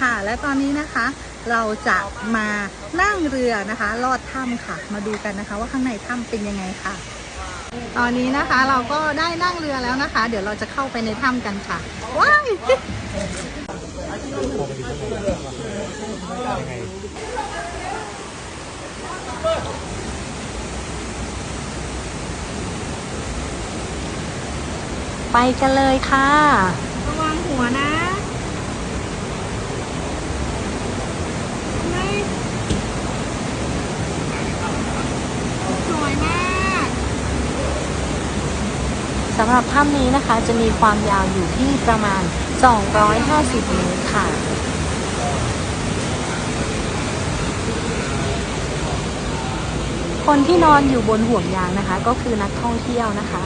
ค่ะ และตอนนี้นะคะเราจะมานั่งเรือนะคะลอดถ้ำค่ะ มาดูกันนะคะ ว่าข้างในถ้ำเป็นยังไงค่ะ ตอนนี้นะคะเราก็ได้นั่งเรือแล้วนะคะ เดี๋ยวเราจะเข้าไปในถ้ำกันค่ะว้ายไปกันเลยค่ะ ระวังหัวนะไม่สวยมาก สำหรับถ้ำนี้นะคะจะมีความยาวอยู่ที่ประมาณ 250 เมตรค่ะคนที่นอนอยู่บนห่วงยางนะคะ ก็คือนักท่องเที่ยวนะคะ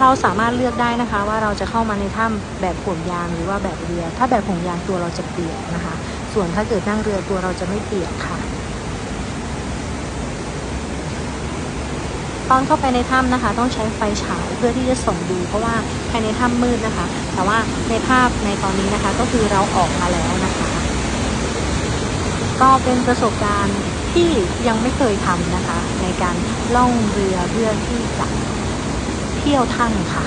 เราสามารถเลือกได้นะคะ ว่าเราจะเข้ามาในถ้ำแบบห่วงยางหรือว่าแบบเรือ ถ้าแบบห่วงยางตัวเราจะเปียกนะคะ ส่วนถ้าเกิดนั่งเรือตัวเราจะไม่เปียกค่ะ ตอนเข้าไปในถ้ำนะคะ ต้องใช้ไฟฉายเพื่อที่จะส่องดู เพราะว่าภายในถ้ำมืดนะคะ แต่ว่าในภาพในตอนนี้นะคะ ก็คือเราออกมาแล้วนะคะ ก็เป็นประสบการณ์ที่ยังไม่เคยทำนะคะ ในการล่องเรือเพื่อที่จะเที่ยวถ้ำค่ะ